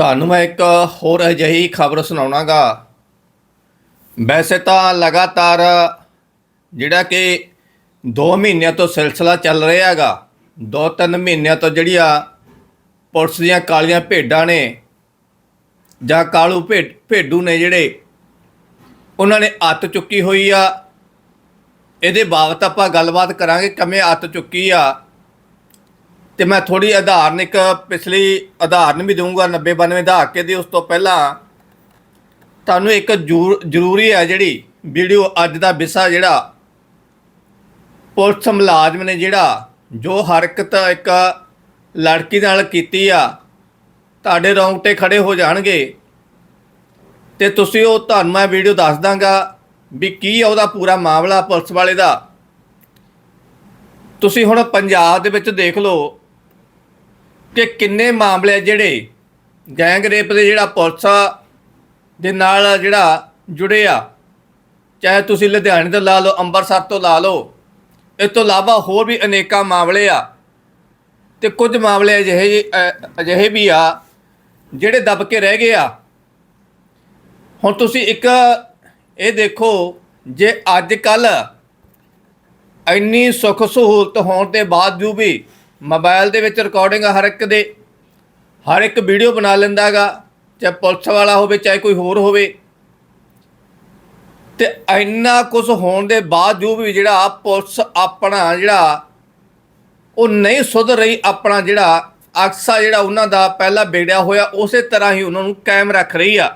ਤੁਹਾਨੂੰ ਮੈਂ ਇੱਕ ਹੋਰ ਅਜਿਹੀ ਖਬਰ ਸੁਣਾਉਣਾਗਾ। ਵੈਸੇ ਤਾਂ ਲਗਾਤਾਰ ਜਿਹੜਾ ਕਿ 2 ਮਹੀਨਿਆਂ ਤੋਂ ਸਿਲਸਿਲਾ ਚੱਲ ਰਿਹਾ ਹੈਗਾ 2-3 ਮਹੀਨਿਆਂ ਤੋਂ ਜਿਹੜੀਆਂ ਪੁਲਿਸ ਦੀਆਂ ਕਾਲੀਆਂ ਭੇਡਾਂ ਨੇ ਜਾਂ ਕਾਲੂ ਭੇਡ, ਭੇਡੂ ਨੇ ਜਿਹੜੇ, ਉਹਨਾਂ ਨੇ ਅੱਤ ਚੁੱਕੀ ਹੋਈ ਆ। ਇਹਦੇ ਬਾਬਤ ਆਪਾਂ ਗੱਲਬਾਤ ਕਰਾਂਗੇ ਕਿਵੇਂ ਅੱਤ ਚੁੱਕੀ ਆ। ਤੇ ਮੈਂ ਥੋੜੀ ਉਦਾਹਰਨ ਇੱਕ ਪਿਛਲੀ ਉਦਾਹਰਨ ਵੀ ਦਊਂਗਾ 90 92 ਦਹਾਕੇ ਦੀ ਉਸ ਤੋਂ ਪਹਿਲਾਂ ਤੁਹਾਨੂੰ ਇੱਕ ਜ਼ਰੂਰ- ਜ਼ਰੂਰੀ ਹੈ ਜਿਹੜੀ ਵੀਡੀਓ ਅੱਜ ਦਾ ਵਿਸ਼ਾ ਜਿਹੜਾ, ਪੁਲਿਸ ਮੁਲਾਜ਼ਮ ਨੇ ਜਿਹੜਾ, ਜੋ ਹਰਕਤ ਇੱਕ ਲੜਕੀ ਨਾਲ ਕੀਤੀ ਆ, ਤੁਹਾਡੇ ਰੌਂਗਟੇ ਖੜੇ ਹੋ ਜਾਣਗੇ। ਤੇ ਤੁਸੀਂ ਉਹ ਤੁਹਾਨੂੰ ਮੈਂ ਵੀਡੀਓ ਦੱਸ ਦਾਂਗਾ ਵੀ ਕੀ ਆ ਉਹਦਾ ਪੂਰਾ ਮਾਮਲਾ ਪੁਲਿਸ ਵਾਲੇ ਦਾ। ਤੁਸੀਂ ਹੁਣ ਪੰਜਾਬ ਦੇ ਵਿੱਚ ਦੇਖ ਲਓ ਕਿ ਕਿੰਨੇ ਮਾਮਲੇ ਜਿਹੜੇ ਗੈਂਗ ਰੇਪ ਦੇ ਜਿਹੜਾ ਪੁਲਿਸ ਦੇ ਨਾਲ ਜਿਹੜਾ ਜੁੜੇ ਆ। ਚਾਹੇ ਤੁਸੀਂ ਲੁਧਿਆਣੇ ਤੋਂ ਲਾ ਲਓ, ਅੰਮ੍ਰਿਤਸਰ ਤੋਂ ਲਾ ਲਓ, ਇਸ ਤੋਂ ਇਲਾਵਾ ਹੋਰ ਵੀ ਅਨੇਕਾਂ ਮਾਮਲੇ ਆ। ਤੇ ਕੁਝ ਮਾਮਲੇ ਅਜਿਹੇ ਅਜਿਹੇ ਵੀ ਆ ਜਿਹੜੇ ਦਬ ਕੇ ਰਹਿ ਗਏ ਆ। ਹੁਣ ਤੁਸੀਂ ਇੱਕ ਇਹ ਦੇਖੋ, ਜੇ ਅੱਜ ਕੱਲ ਇੰਨੀ ਸੁੱਖ ਸਹੂਲਤ ਹੋਣ ਦੇ ਬਾਵਜੂਦ ਵੀ ਮੋਬਾਈਲ ਦੇ ਵਿੱਚ ਰਿਕਾਰਡਿੰਗ ਹਰ ਇੱਕ ਦੇ, ਹਰ ਇੱਕ ਵੀਡੀਓ ਬਣਾ ਲੈਂਦਾਗਾ ਚਾਹੇ ਪੁਲਿਸ ਵਾਲਾ ਹੋਵੇ, ਚਾਹੇ ਕੋਈ ਹੋਰ ਹੋਵੇ। ਤੇ ਇੰਨਾ ਕੁਝ ਹੋਣ ਦੇ ਬਾਵਜੂਦ ਵੀ ਜਿਹੜਾ ਪੁਲਿਸ ਆਪਣਾ ਜਿਹੜਾ, ਉਹ ਨਹੀਂ ਸੁਧਰ ਰਹੀ ਆਪਣਾ ਜਿਹੜਾ ਅਕਸਾ ਜਿਹੜਾ ਉਹਨਾਂ ਦਾ ਪਹਿਲਾਂ ਵਿਗੜਿਆ ਹੋਇਆ, ਉਸੇ ਤਰ੍ਹਾਂ ਹੀ ਉਹਨਾਂ ਨੂੰ ਕਾਇਮ ਰੱਖ ਰਹੀ ਆ।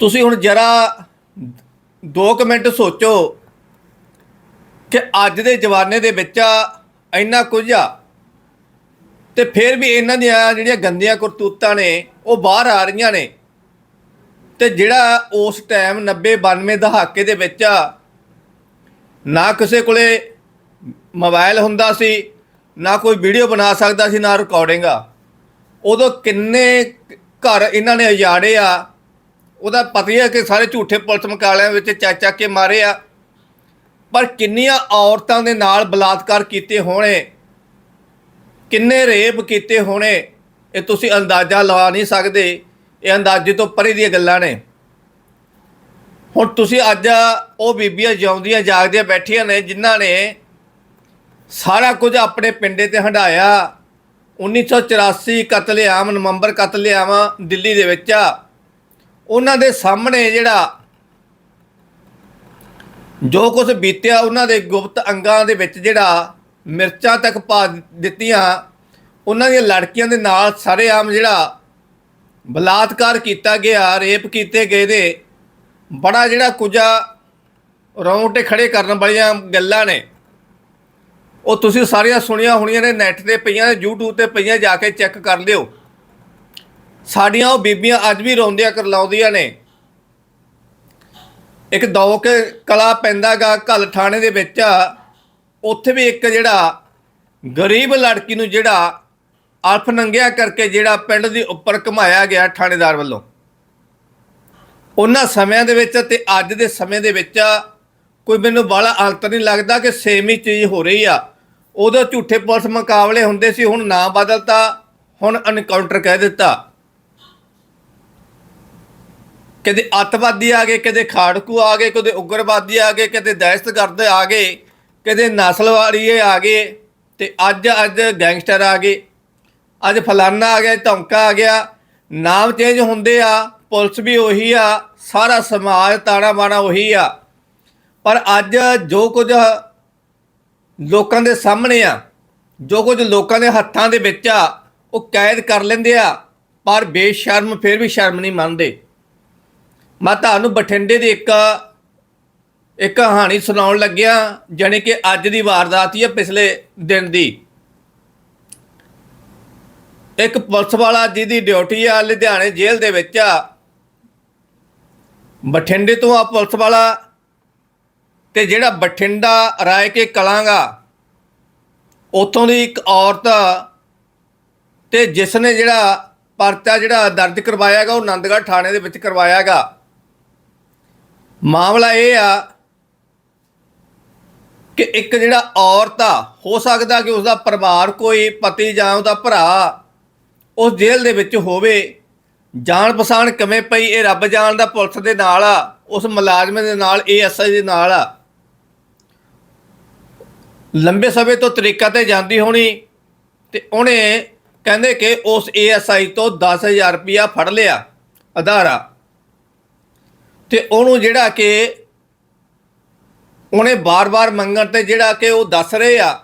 ਤੁਸੀਂ ਹੁਣ ਜਰਾ 2 ਮਿੰਟ ਸੋਚੋ ਕਿ ਅੱਜ ਦੇ ਜਵਾਨੇ ਦੇ ਵਿੱਚ ਇੰਨਾ ਕੁਝ ਆ। ਤੇ ਫਿਰ ਵੀ ਇਹਨਾਂ ਦੀਆਂ ਜਿਹੜੀਆਂ ਗੰਦੀਆਂ ਕਰਤੂਤਾਂ ਨੇ, ਉਹ ਬਾਹਰ ਆ ਰਹੀਆਂ ਨੇ। ਤੇ ਜਿਹੜਾ ਉਸ ਟਾਈਮ 90 92 ਦਹਾਕੇ ਦੇ ਵਿੱਚ ਨਾ ਕਿਸੇ ਕੋਲੇ ਮੋਬਾਈਲ ਹੁੰਦਾ ਸੀ, ਨਾ ਕੋਈ ਵੀਡੀਓ ਬਣਾ ਸਕਦਾ ਸੀ, ਨਾ ਰਿਕਾਰਡਿੰਗ ਆ। ਉਦੋਂ ਕਿੰਨੇ ਘਰ ਇਹਨਾਂ ਨੇ ਉਜਾੜੇ ਆ। ਉਹਦਾ ਪਤਾ ਹੀ ਹੈ ਕਿ ਸਾਰੇ ਝੂਠੇ ਪੁਲਿਸ ਮੁਕਾਲਿਆਂ ਵਿੱਚ ਚੱਕ ਚੱਕ ਕੇ ਮਾਰੇ ਆ। ਪਰ ਕਿੰਨੀਆਂ ਔਰਤਾਂ ਦੇ ਨਾਲ ਬਲਾਤਕਾਰ ਕੀਤੇ ਹੋਣੇ? ਕਿੰਨੇ ਰੇਪ ਕੀਤੇ ਹੋਣੇ? ਇਹ ਤੁਸੀਂ ਅੰਦਾਜ਼ਾ ਲਾ ਨਹੀਂ ਸਕਦੇ। ਇਹ ਅੰਦਾਜ਼ੇ ਤੋਂ ਪਰੇ ਦੀਆਂ ਗੱਲਾਂ ਨੇ। ਹੁਣ ਤੁਸੀਂ ਅੱਜ ਉਹ ਬੀਬੀਆਂ ਜਿਉਂਦੀਆਂ, ਜਾਗਦੀਆਂ ਬੈਠੀਆਂ ਨੇ, ਜਿਨ੍ਹਾਂ ਨੇ ਸਾਰਾ ਕੁਝ ਆਪਣੇ ਪਿੰਡੇ ਤੇ ਹੰਡਾਇਆ 1984 ਕਤਲੇਆਮ, ਨਵੰਬਰ ਕਤਲੇਆਮ, ਦਿੱਲੀ ਦੇ ਵਿੱਚ ਆ। ਉਹਨਾਂ ਦੇ ਸਾਹਮਣੇ ਜਿਹੜਾ ਜੋ ਕੁਝ ਬੀਤਿਆ ਉਹਨਾਂ ਦੇ ਗੁਪਤ ਅੰਗਾਂ ਦੇ ਵਿੱਚ ਜਿਹੜਾ ਮਿਰਚਾਂ ਤੱਕ ਪਾ ਦਿੱਤੀਆਂ, ਉਹਨਾਂ ਦੀਆਂ ਲੜਕੀਆਂ ਦੇ ਨਾਲ ਸਾਰੇ ਆਮ ਜਿਹੜਾ ਬਲਾਤਕਾਰ ਕੀਤਾ ਗਿਆ, ਰੇਪ ਕੀਤੇ ਗਏ ਦੇ ਬੜਾ ਜਿਹੜਾ ਕੁਝਾ ਰੌਂਗਟੇ ਖੜੇ ਕਰਨ ਵਾਲੀਆਂ ਗੱਲਾਂ ਨੇ। ਉਹ ਤੁਸੀਂ ਸਾਰੀਆਂ ਸੁਣੀਆਂ ਹੋਣੀਆਂ ਨੇ ਨੈਟ ਤੇ ਪਈਆਂ ਨੇ, YouTube ਤੇ ਪਈਆਂ, ਜਾ ਕੇ ਚੈੱਕ ਕਰ ਲਿਓ। ਸਾਡੀਆਂ ਉਹ ਬੀਬੀਆਂ ਅੱਜ ਵੀ ਰੋਂਦਿਆਂ, ਕਰਲਾਉਂਦੀਆਂ ਨੇ। ਇੱਕ ਦੌਕ ਕਲਾ ਪੈਂਦਾਗਾ ਕੱਲ ਥਾਣੇ ਦੇ ਵਿੱਚ। ਉੱਥੇ ਵੀ ਇੱਕ ਜਿਹੜਾ ਗਰੀਬ ਲੜਕੀ ਨੂੰ ਜਿਹੜਾ ਅਲਫ ਨੰਗਿਆ ਕਰਕੇ ਜਿਹੜਾ ਪਿੰਡ ਦੇ ਉੱਪਰ ਘਮਾਇਆ ਗਿਆ ਥਾਣੇਦਾਰ ਵੱਲੋਂ। ਉਹਨਾਂ ਸਮਿਆਂ ਦੇ ਵਿੱਚ ਤੇ ਅੱਜ ਦੇ ਸਮੇਂ ਦੇ ਵਿੱਚ ਕੋਈ ਮੈਨੂੰ ਬਾਲਾ ਅੰਤਰ ਨਹੀਂ ਲੱਗਦਾ ਕਿ ਸੇਮ ਹੀ ਚੀਜ਼ ਹੋ ਰਹੀ ਆ। ਉਦੋਂ ਝੂਠੇ ਪੁਲਿਸ ਮੁਕਾਬਲੇ ਹੁੰਦੇ ਸੀ, ਹੁਣ ਨਾਂ ਬਦਲਤਾ, ਹੁਣ ਐਨਕਾਊਂਟਰ ਕਹਿ ਦਿੱਤਾ। ਕਦੇ ਅੱਤਵਾਦੀ ਆ ਗਏ, ਕਦੇ ਖਾੜਕੂ ਆ ਗਏ, ਕਦੇ ਉਗਰਵਾਦੀ ਆ ਗਏ, ਕਦੇ ਦਹਿਸ਼ਤਗਰਦ ਆ ਗਏ, ਕਦੇ ਨਸਲਵਾੜੀਏ ਆ ਗਏ ਤੇ ਅੱਜ ਅੱਜ ਗੈਂਗਸਟਰ ਆ ਗਏ। ਅੱਜ ਫਲਾਨਾ ਆ ਗਿਆ ਧੌਂਕਾ ਆ ਗਿਆ, ਨਾਮ ਚੇਂਜ ਹੁੰਦੇ ਆ, ਪੁਲਿਸ ਵੀ ਉਹੀ ਆ, ਸਾਰਾ ਸਮਾਜ ਤਾਣਾ ਬਾਣਾ ਉਹੀ ਆ। ਪਰ ਅੱਜ ਜੋ ਕੁਝ ਲੋਕਾਂ ਦੇ ਸਾਹਮਣੇ ਆ, ਜੋ ਕੁਝ ਲੋਕਾਂ ਦੇ ਹੱਥਾਂ ਦੇ ਵਿੱਚ ਆ, ਉਹ ਕੈਦ ਕਰ ਲੈਂਦੇ ਆ, ਪਰ ਬੇਸ਼ਰਮ, ਫਿਰ ਵੀ ਸ਼ਰਮ ਨਹੀਂ ਮੰਨਦੇ। ਮੈਂ ਤੁਹਾਨੂੰ ਬਠਿੰਡੇ ਦੀ ਇੱਕ ਇੱਕ ਕਹਾਣੀ ਸੁਣਾਉਣ ਲੱਗਿਆ, ਜਾਣੀ ਕਿ ਅੱਜ ਦੀ ਵਾਰਦਾਤ ਹੀ ਹੈ ਪਿਛਲੇ ਦਿਨ ਦੀ। ਇੱਕ ਪੁਲਿਸ ਵਾਲਾ ਜਿਹਦੀ ਡਿਊਟੀ ਆ ਲੁਧਿਆਣੇ ਜੇਲ੍ਹ ਦੇ ਵਿੱਚ ਆ। ਬਠਿੰਡੇ ਤੋਂ ਆ ਪੁਲਿਸ ਵਾਲਾ, ਤੇ ਜਿਹੜਾ ਬਠਿੰਡਾ ਰਾਏ ਕੇ ਕਲਾਂਗਾ, ਉਥੋਂ ਦੀ ਇੱਕ ਔਰਤ ਤੇ ਜਿਸ ਨੇ ਜਿਹੜਾ ਪਰਚਾ ਜਿਹੜਾ ਦਰਜ ਕਰਵਾਇਆਗਾ, ਉਹ ਆਨੰਦਗੜ੍ਹ ਥਾਣੇ ਦੇ ਵਿੱਚ ਕਰਵਾਇਆਗਾ। ਮਾਮਲਾ ਇਹ ਆ ਕਿ ਇੱਕ ਜਿਹੜਾ ਔਰਤ ਆ, ਹੋ ਸਕਦਾ ਕਿ ਉਸਦਾ ਪਰਿਵਾਰ ਕੋਈ ਪਤੀ ਜਾਂ ਉਹਦਾ ਭਰਾ ਉਸ ਜੇਲ੍ਹ ਦੇ ਵਿੱਚ ਹੋਵੇ ਜਾਣ ਪਛਾਣ ਕਿਵੇਂ ਪਈ, ਇਹ ਰੱਬ ਜਾਣਦਾ ਪੁਲਿਸ ਦੇ ਨਾਲ ਆ, ਉਸ ਮੁਲਾਜ਼ਮ ਦੇ ਨਾਲ, ਏਐਸਆਈ ਦੇ ਨਾਲ ਆ। ਲੰਬੇ ਸਮੇਂ ਤੋਂ ਤਰੀਕਾ ਤੇ ਜਾਂਦੀ ਹੋਣੀ ਤੇ ਉਹਨੇ ਕਹਿੰਦੇ ਕਿ ਉਸ ਏਐਸਆਈ ਤੋਂ 10000 ਰੁਪਇਆ ਫੜ ਲਿਆ, ਅਧਾਰਾ। ਤੇ ਉਹਨੂੰ ਜਿਹੜਾ ਕਿ ਉਹਨੇ ਬਾਰ-ਬਾਰ ਮੰਗਣ ਤੇ ਜਿਹੜਾ ਕਿ ਉਹ ਦੱਸ ਰਹੇ ਆ,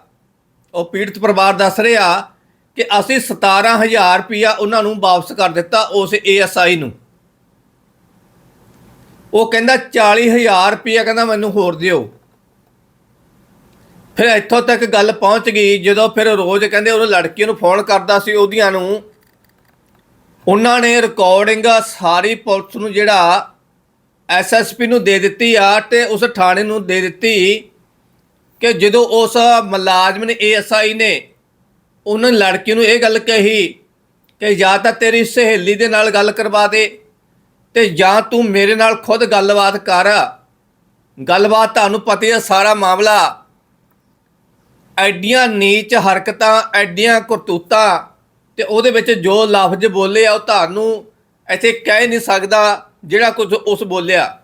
ਉਹ ਪੀੜਤ ਪਰਿਵਾਰ ਦੱਸ ਰਹੇ ਆ ਕਿ ਅਸੀਂ 17000 ਰੁਪਇਆ ਉਹਨਾਂ ਨੂੰ ਵਾਪਸ ਕਰ ਦਿੱਤਾ ਉਸ ਏਐਸਆਈ ਨੂੰ। ਉਹ ਕਹਿੰਦਾ 40000 ਰੁਪਇਆ ਕਹਿੰਦਾ ਮੈਨੂੰ ਹੋਰ ਦਿਓ। ਫਿਰ ਇੱਥੋਂ ਤੱਕ ਗੱਲ ਪਹੁੰਚ ਗਈ, ਜਦੋਂ ਫਿਰ ਰੋਜ਼ ਕਹਿੰਦੇ ਉਹ ਲੜਕੀ ਨੂੰ ਫੋਨ ਕਰਦਾ ਸੀ ਉਹਦੀਆਂ ਨੂੰ। ਉਹਨਾਂ ਨੇ ਰਿਕਾਰਡਿੰਗ ਸਾਰੀ ਪੁਲਿਸ ਨੂੰ ਜਿਹੜਾ ਐਸਐਸਪੀ ਨੂੰ ਦੇ ਦਿੱਤੀ ਆ ਤੇ ਉਸ ਥਾਣੇ ਨੂੰ ਦੇ ਦਿੱਤੀ ਕਿ ਜਦੋਂ ਉਸ ਮੁਲਾਜ਼ਮ ਨੇ ਏਐਸਆਈ ਨੇ ਉਹਨਾਂ ਲੜਕੀ ਨੂੰ ਇਹ ਗੱਲ ਕਹੀ ਕਿ ਜਾਂ ਤਾਂ ਤੇਰੀ ਸਹੇਲੀ ਦੇ ਨਾਲ ਗੱਲ ਕਰਵਾ ਦੇ ਤੇ ਜਾਂ ਤੂੰ ਮੇਰੇ ਨਾਲ ਖੁਦ ਗੱਲਬਾਤ ਕਰ। ਗੱਲਬਾਤ ਤੁਹਾਨੂੰ ਪਤਾ ਹੀ ਹੈ ਸਾਰਾ ਮਾਮਲਾ। ਐਡੀਆਂ ਨੀਚ ਹਰਕਤਾਂ, ਐਡੀਆਂ ਕਰਤੂਤਾਂ ਤੇ ਉਹਦੇ ਵਿੱਚ ਜੋ ਲਫ਼ਜ਼ ਬੋਲੇ ਆ ਉਹ ਤੁਹਾਨੂੰ ਇੱਥੇ ਕਹਿ ਨਹੀਂ ਸਕਦਾ। ਜਿਹੜਾ ਕੁਝ ਉਸ ਬੋਲਿਆ।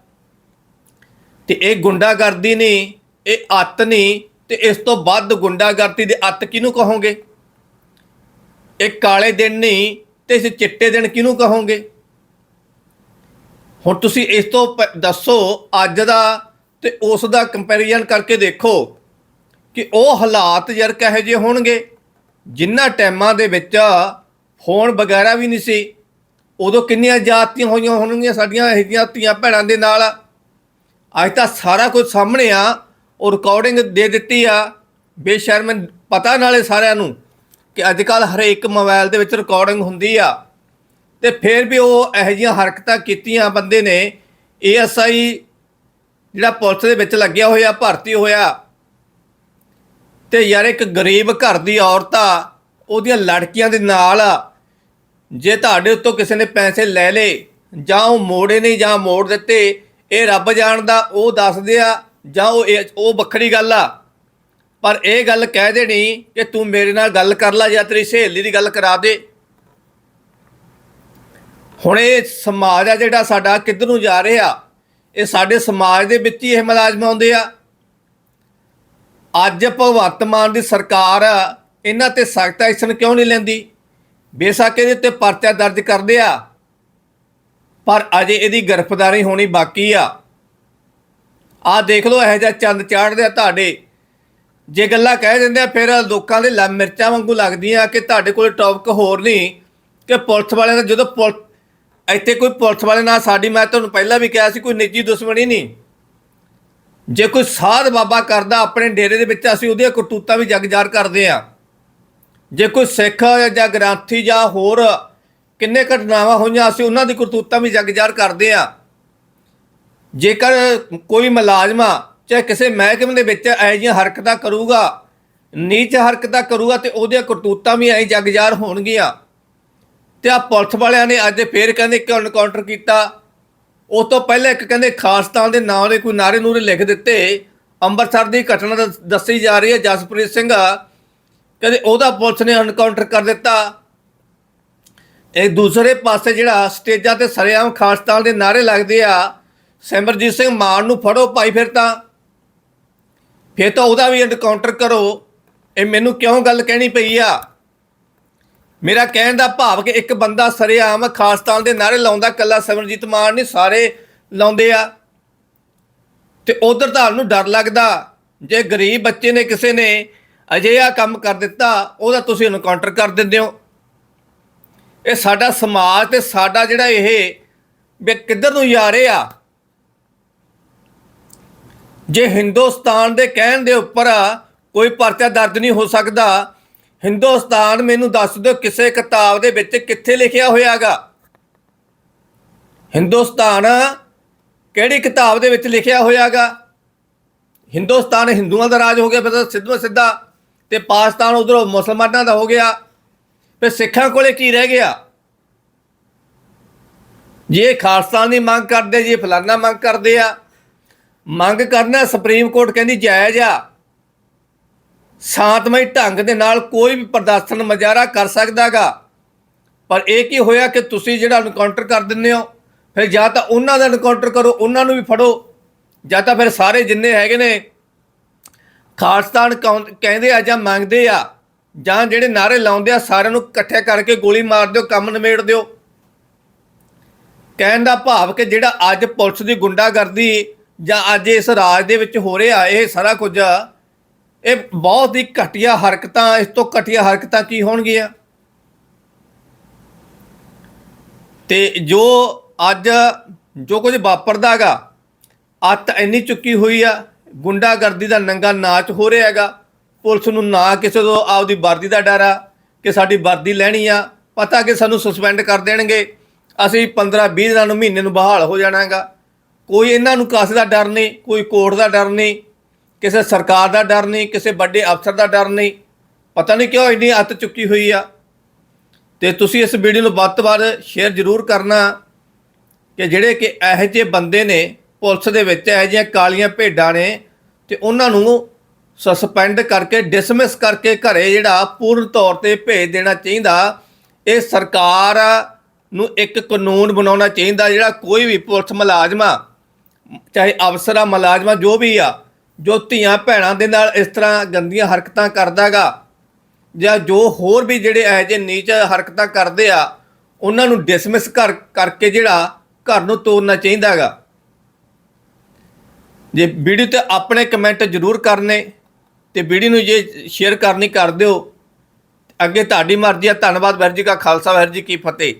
ਤੇ ਇਹ ਗੁੰਡਾਗਰਦੀ ਨਹੀਂ, ਇਹ ਅੱਤ ਨਹੀਂ, ਤੇ ਇਸ ਤੋਂ ਵੱਧ ਗੁੰਡਾਗਰਦੀ ਦੇ ਅੱਤ ਕਿਹਨੂੰ ਕਹੋਗੇ? ਇਹ ਕਾਲੇ ਦਿਨ ਨਹੀਂ, ਤੇ ਇਸ ਚਿੱਟੇ ਦਿਨ ਕਿਹਨੂੰ ਕਹੋਗੇ? ਹੁਣ ਤੁਸੀਂ ਇਸ ਤੋਂ ਪ- ਦੱਸੋ ਅੱਜ ਦਾ ਤੇ ਉਸ ਦਾ ਕੰਪੈਰੀਜ਼ਨ ਕਰਕੇ ਦੇਖੋ ਕਿ ਉਹ ਹਾਲਾਤ ਯਾਰ ਕਹੇ ਜੇ ਹੋਣਗੇ, ਜਿੰਨਾ ਟਾਈਮਾਂ ਦੇ ਵਿੱਚ ਫੋਨ ਵਗੈਰਾ ਵੀ ਨਹੀਂ ਸੀ। ਉਦੋਂ ਕਿੰਨੀਆਂ ਜਾਤੀਆਂ ਹੋਈਆਂ ਹੋਣਗੀਆਂ ਸਾਡੀਆਂ, ਇਹ ਜਿਹੀਆਂ ਧੀਆਂ ਭੈਣਾਂ ਦੇ ਨਾਲ। ਅੱਜ ਤਾਂ ਸਾਰਾ ਕੁਝ ਸਾਹਮਣੇ ਆ ਉਹ ਰਿਕਾਰਡਿੰਗ ਦੇ ਦਿੱਤੀ ਆ। ਬੇਸ਼ਰਮ ਪਤਾ ਨਾਲੇ ਸਾਰਿਆਂ ਨੂੰ ਕਿ ਅੱਜ ਕੱਲ ਹਰੇਕ ਮੋਬਾਈਲ ਦੇ ਵਿੱਚ ਰਿਕਾਰਡਿੰਗ ਹੁੰਦੀ ਆ। ਤੇ ਫਿਰ ਵੀ ਉਹ ਇਹੋ ਜਿਹੀਆਂ ਹਰਕਤਾਂ ਕੀਤੀਆਂ ਬੰਦੇ ਨੇ। ਏਐਸਆਈ ਜਿਹੜਾ ਪੁਲਿਸ ਦੇ ਵਿੱਚ ਲੱਗਿਆ ਹੋਇਆ, ਭਰਤੀ ਹੋਇਆ। ਤੇ ਯਾਰ ਇੱਕ ਗਰੀਬ ਘਰ ਦੀ ਔਰਤ ਆ, ਉਹਦੀਆਂ ਲੜਕੀਆਂ ਦੇ ਨਾਲ ਜੇ ਤੁਹਾਡੇ ਉੱਤੋਂ ਕਿਸੇ ਨੇ ਪੈਸੇ ਲੈ ਲਏ ਜਾਂ ਉਹ ਮੋੜੇ ਨਹੀਂ ਜਾਂ ਮੋੜ ਦਿੱਤੇ, ਇਹ ਰੱਬ ਜਾਣਦਾ, ਉਹ ਦੱਸਦੇ ਆ ਜਾਂ ਉਹ ਇਹ- ਉਹ ਵੱਖਰੀ ਗੱਲ ਆ। ਪਰ ਇਹ ਗੱਲ ਕਹਿ ਦੇਣੀ ਕਿ ਤੂੰ ਮੇਰੇ ਨਾਲ ਗੱਲ ਕਰ ਲੈ ਜਾਂ ਤੇਰੀ ਸਹੇਲੀ ਦੀ ਗੱਲ ਕਰਾ ਦੇ। ਹੁਣ ਇਹ ਸਮਾਜ ਆ ਜਿਹੜਾ ਸਾਡਾ ਕਿੱਧਰ ਨੂੰ ਜਾ ਰਿਹਾ? ਇਹ ਸਾਡੇ ਸਮਾਜ ਦੇ ਵਿੱਚ ਹੀ ਇਹ ਮੁਲਾਜ਼ਮ ਆਉਂਦੇ ਆ। ਅੱਜ ਭਗਵੰਤ ਮਾਨ ਦੀ ਸਰਕਾਰ ਇਹਨਾਂ ਤੇ ਸਖਤ ਐਕਸ਼ਨ ਕਿਉਂ ਨਹੀਂ ਲੈਂਦੀ? ਬੇਸ਼ੱਕ ਇਹਦੇ ਉੱਤੇ ਪਰਚਾ ਦਰਜ ਕਰਦੇ ਆ, ਪਰ ਅਜੇ ਇਹਦੀ ਗ੍ਰਿਫਤਾਰੀ ਹੋਣੀ ਬਾਕੀ ਆ। ਆ ਦੇਖ ਲਓ, ਇਹੋ ਜਿਹਾ ਚੰਦ ਚਾੜਦੇ ਆ ਤੁਹਾਡੇ। ਜੇ ਗੱਲਾਂ ਕਹਿ ਦਿੰਦੇ ਆ, ਫਿਰ ਲੋਕਾਂ ਦੇ ਲ ਮਿਰਚਾਂ ਵਾਂਗੂ ਲੱਗਦੀਆਂ ਕਿ ਤੁਹਾਡੇ ਕੋਲ ਟੌਪਿਕ ਹੋਰ ਨਹੀਂ, ਕਿ ਪੁਲਿਸ ਵਾਲਿਆਂ ਦਾ ਜਦੋਂ ਪੁਲ, ਇੱਥੇ ਕੋਈ ਪੁਲਿਸ ਵਾਲੇ ਨਾਲ ਸਾਡੀ, ਮੈਂ ਤੁਹਾਨੂੰ ਪਹਿਲਾਂ ਵੀ ਕਿਹਾ ਸੀ, ਕੋਈ ਨਿੱਜੀ ਦੁਸ਼ਮਣੀ ਨਹੀਂ। ਜੇ ਕੋਈ ਸਾਧ ਬਾਬਾ ਕਰਦਾ, ਆਪਣੇ ਡੇਰੇ ਦੇ ਵਿੱਚ ਅਸੀਂ ਉਹਦੀਆਂ ਕਰਤੂਤਾਂ ਵੀ ਜਗਜਾਰ ਕਰਦੇ ਆ। ਜੇ ਕੋਈ ਸਿੱਖ ਜਾਂ ਗ੍ਰੰਥੀ ਜਾਂ ਹੋਰ ਕਿੰਨੇ ਘਟਨਾਵਾਂ ਹੋਈਆਂ, ਅਸੀਂ ਉਹਨਾਂ ਦੀ ਕਰਤੂਤਾਂ ਵੀ ਜਗਜਾਰ ਕਰਦੇ ਆ ਜੇਕਰ ਕੋਈ ਮੁਲਾਜ਼ਮਾ ਚਾਹੇ ਕਿਸੇ ਮਹਿਕਮੇ ਦੇ ਵਿੱਚ ਇਹੋ ਜਿਹੀਆਂ ਹਰਕਤਾਂ ਕਰੂਗਾ, ਨੀਚ ਹਰਕਤਾਂ ਕਰੂਗਾ ਤੇ ਉਹਦੀਆਂ ਕਰਤੂਤਾਂ ਵੀ ਐਂ ਜਗਜਾਰ ਹੋਣਗੀਆਂ। ਤੇ ਆ ਪੁਲਿਸ ਵਾਲਿਆਂ ਨੇ ਅੱਜ ਫੇਰ ਕਹਿੰਦੇ ਕਿ ਐਨਕਾਊਂਟਰ ਕੀਤਾ। ਉਸ ਤੋਂ ਪਹਿਲਾਂ ਇੱਕ ਕਹਿੰਦੇ ਖਾਸਤਾਨ ਦੇ ਨਾਂ ਦੇ ਕੋਈ ਨਾਰੇ ਨੂਰੇ ਲਿਖ ਦਿੱਤੇ। ਅੰਮ੍ਰਿਤਸਰ ਦੀ ਘਟਨਾ ਦੱਸ- ਦੱਸੀ ਜਾ ਰਹੀ ਹੈ। ਜਸਪ੍ਰੀਤ ਸਿੰਘ ਕਦੇ ਉਹਦਾ ਪੁਲਿਸ ਨੇ ਐਨਕਾਊਂਟਰ ਕਰ ਦਿੱਤਾ। ਇਹ ਦੂਸਰੇ ਪਾਸੇ ਜਿਹੜਾ ਸਟੇਜਾਂ ਤੇ ਸਰਿਆਮ ਖਾਸਤਾਨ ਦੇ ਨਾਰੇ ਲੱਗਦੇ ਆ, ਸਿਮਰਜੀਤ ਸਿੰਘ ਮਾਨ ਨੂੰ ਫੜੋ ਭਾਈ ਫਿਰ ਤਾਂ। ਫਿਰ ਤਾਂ ਉਹਦਾ ਵੀ ਐਨਕਾਊਂਟਰ ਕਰੋ। ਇਹ ਮੈਨੂੰ ਕਿਉਂ ਗੱਲ ਕਹਿਣੀ ਪਈ ਆ? ਮੇਰਾ ਕਹਿਣ ਦਾ ਭਾਵ ਕਿ ਇੱਕ ਬੰਦਾ ਸਰਿਆਮ ਖਾਲਸਤਾਨ ਦੇ ਨਾਰੇ ਲਾਉਂਦਾ, ਕੱਲਾ ਸਿਮਰਜੀਤ ਮਾਨ ਨਹੀਂ, ਸਾਰੇ ਲਾਉਂਦੇ ਆ। ਤੇ ਉਧਰ ਤੁਹਾਨੂੰ ਡਰ ਲੱਗਦਾ। ਜੇ ਗਰੀਬ ਬੱਚੇ ਨੇ ਕਿਸੇ ਨੇ ਅਜਿਹਾ ਕੰਮ ਕਰ ਦਿੱਤਾ, ਉਹਦਾ ਤੁਸੀਂ ਇਨਕਾਊਂਟਰ ਕਰ ਦਿੰਦੇ ਹੋ। ਇਹ ਸਾਡਾ ਸਮਾਜ ਤੇ ਸਾਡਾ ਜਿਹੜਾ ਇਹ ਵੀ ਕਿੱਧਰ ਨੂੰ ਜਾ ਰਹੇ। ਆ ਜੇ ਹਿੰਦੁਸਤਾਨ ਦੇ ਕਹਿਣ ਦੇ ਉੱਪਰ ਕੋਈ ਪਰਚਾ ਦਰਜ ਨਹੀਂ ਹੋ ਸਕਦਾ, ਹਿੰਦੁਸਤਾਨ ਮੈਨੂੰ ਦੱਸ ਦਿਓ ਕਿਸੇ ਕਿਤਾਬ ਦੇ ਵਿੱਚ ਕਿੱਥੇ ਲਿਖਿਆ ਹੋਇਆਗਾ। ਹਿੰਦੁਸਤਾਨ ਕਿਹੜੀ ਕਿਤਾਬ ਦੇ ਵਿੱਚ ਲਿਖਿਆ ਹੋਇਆਗਾ? ਹਿੰਦੁਸਤਾਨ ਹਿੰਦੂਆਂ ਦਾ ਰਾਜ ਹੋ ਗਿਆ, ਫਿਰ ਤਾਂ ਸਿੱਧਾ ਸਿੱਧਾ। ਤੇ ਪਾਕਿਸਤਾਨ ਉਧਰੋਂ ਮੁਸਲਮਾਨਾਂ ਦਾ ਹੋ ਗਿਆ ਫਿਰ ਸਿੱਖਾਂ ਕੋਲੇ ਕੀ ਰਹਿ ਗਿਆ? ਜੇ ਖਾਲਸਤਾਨ ਦੀ ਮੰਗ ਕਰਦੇ, ਜੇ ਫਲਾਨਾ ਮੰਗ ਕਰਦੇ ਆ, ਮੰਗ ਕਰਨਾ ਸੁਪਰੀਮ ਕੋਰਟ ਕਹਿੰਦੀ ਜਾਇਜ਼ ਆ। ਸ਼ਾਂਤਮਈ ਢੰਗ ਦੇ ਨਾਲ ਕੋਈ ਵੀ ਪ੍ਰਦਰਸ਼ਨ ਮੁਜ਼ਾਹਰਾ ਕਰ ਸਕਦਾਗਾ। ਪਰ ਇਹ ਕੀ ਹੋਇਆ ਕਿ ਤੁਸੀਂ ਜਿਹੜਾ ਐਨਕਾਊਂਟਰ ਕਰ ਦਿੰਦੇ ਹੋ, ਫਿਰ ਜਾਂ ਤਾਂ ਉਹਨਾਂ ਦਾ ਐਨਕਾਊਂਟਰ ਕਰੋ, ਉਹਨਾਂ ਨੂੰ ਵੀ ਫੜੋ, ਜਾਂ ਤਾਂ ਫਿਰ ਸਾਰੇ ਜਿੰਨੇ ਹੈਗੇ ਨੇ ਖਾਲਸਤਾਨ ਕੌਂ- ਕਹਿੰਦੇ ਆ ਜਾਂ ਮੰਗਦੇ ਆ, ਜਾਂ ਜਿਹੜੇ ਨਾਰੇ ਲਾਉਂਦੇ ਆ, ਸਾਰਿਆਂ ਨੂੰ ਇਕੱਠੇ ਕਰਕੇ ਗੋਲੀ ਮਾਰ ਦਿਓ, ਕੰਮ ਨਿਬੇੜ ਦਿਓ। ਕਹਿਣ ਦਾ ਭਾਵ ਕਿ ਜਿਹੜਾ ਅੱਜ ਪੁਲਿਸ ਦੀ ਗੁੰਡਾਗਰਦੀ ਜਾਂ ਅੱਜ ਇਸ ਰਾਜ ਦੇ ਵਿੱਚ ਹੋ ਰਿਹਾ, ਇਹ ਸਾਰਾ ਕੁਝ, ਇਹ ਬਹੁਤ ਹੀ ਘਟੀਆ ਹਰਕਤਾਂ, ਇਸ ਤੋਂ ਘਟੀਆ ਹਰਕਤਾਂ ਕੀ ਹੋਣਗੀਆਂ? ਤੇ ਜੋ ਅੱਜ ਜੋ ਕੁਝ ਵਾਪਰਦਾਗਾ, ਅੱਤ ਇੰਨੀ ਚੁੱਕੀ ਹੋਈ ਆ ਗੁੰਡਾਗਰਦੀ ਦਾ ਨੰਗਾ ਨਾਚ ਹੋ ਰਿਹਾ ਹੈਗਾ। ਪੁਲਿਸ ਨੂੰ ਨਾ ਕਿਸੇ ਤੋਂ ਆਪਦੀ ਵਰਦੀ ਦਾ ਡਰ ਆ ਕਿ ਸਾਡੀ ਵਰਦੀ ਲੈਣੀ ਆ। ਪਤਾ ਕਿ ਸਾਨੂੰ ਸਸਪੈਂਡ ਕਰ ਦੇਣਗੇ। ਅਸੀਂ 15 20 ਦਿਨਾਂ ਨੂੰ ਮਹੀਨੇ ਨੂੰ ਬਹਾਲ ਹੋ ਜਾਣਾ ਹੈਗਾ। ਕੋਈ ਇਹਨਾਂ ਨੂੰ ਕਾਸੇ ਦਾ ਡਰ ਨਹੀਂ, ਕੋਈ ਕੋਰਟ ਦਾ ਡਰ ਨਹੀਂ, ਕਿਸੇ ਸਰਕਾਰ ਦਾ ਡਰ ਨਹੀਂ, ਕਿਸੇ ਵੱਡੇ ਅਫਸਰ ਦਾ ਡਰ ਨਹੀਂ। ਪਤਾ ਨਹੀਂ ਕਿਉਂ ਇੰਨੀ ਅੱਤ ਚੁੱਕੀ ਹੋਈ ਆ। ਤੇ ਤੁਸੀਂ ਇਸ ਵੀਡੀਓ ਨੂੰ ਵੱਧ ਤੋਂ ਵੱਧ ਸ਼ੇਅਰ ਜ਼ਰੂਰ ਕਰਨਾ ਕਿ ਜਿਹੜੇ ਕਿ ਇਹੋ ਜਿਹੇ ਬੰਦੇ ਨੇ ਪੁਲਿਸ ਦੇ ਵਿੱਚ ਇਹੋ ਜਿਹੀਆਂ ਕਾਲੀਆਂ ਭੇਡਾਂ ਨੇ ਤੇ ਉਹਨਾਂ ਨੂੰ ਸਸਪੈਂਡ ਕਰਕੇ ਡਿਸਮਿਸ ਕਰਕੇ ਘਰੇ ਜਿਹੜਾ ਪੂਰਨ ਤੌਰ ਤੇ ਭੇਜ ਦੇਣਾ ਚਾਹੀਦਾ। ਇਹ ਸਰਕਾਰ ਨੂੰ ਇੱਕ ਕਾਨੂੰਨ ਬਣਾਉਣਾ ਚਾਹੀਦਾ, ਜਿਹੜਾ ਕੋਈ ਵੀ ਪੁਲਿਸ ਮੁਲਾਜ਼ਮਾ ਚਾਹੇ ਅਫਸਰ ਆ, ਮੁਲਾਜ਼ਮਾ ਜੋ ਵੀ ਆ, ਜੋ ਧੀਆਂ ਭੈਣਾਂ ਦੇ ਨਾਲ ਇਸ ਤਰ੍ਹਾਂ ਗੰਦੀਆਂ ਹਰਕਤਾਂ ਕਰਦਾਗਾ, ਜਾਂ ਜੋ ਹੋਰ ਵੀ ਜਿਹੜੇ ਇਹੋ ਜਿਹੇ ਨੀਚ ਹਰਕਤਾਂ ਕਰਦੇ ਆ, ਉਹਨਾਂ ਨੂੰ ਡਿਸਮਿਸ ਕਰ, ਕਰਕੇ ਜਿਹੜਾ ਘਰ ਨੂੰ ਤੋੜਨਾ ਚਾਹੀਦਾਗਾ। ਜੇ ਵੀਡੀਓ ਤੇ ਆਪਣੇ ਕਮੈਂਟ ਜ਼ਰੂਰ ਕਰਨੇ ਤੇ ਵੀਡੀਓ ਨੂੰ ਜੇ ਸ਼ੇਅਰ ਕਰਨੀ ਕਰ ਦਿਓ। ਅੱਗੇ ਤੁਹਾਡੀ ਮਰਜ਼ੀ ਆ। ਧੰਨਵਾਦ ਵਾਹਿਗੁਰੂ ਜੀ ਕਾ ਖਾਲਸਾ, ਵਾਹਿਗੁਰੂ ਜੀ ਕੀ ਫਤਿਹ।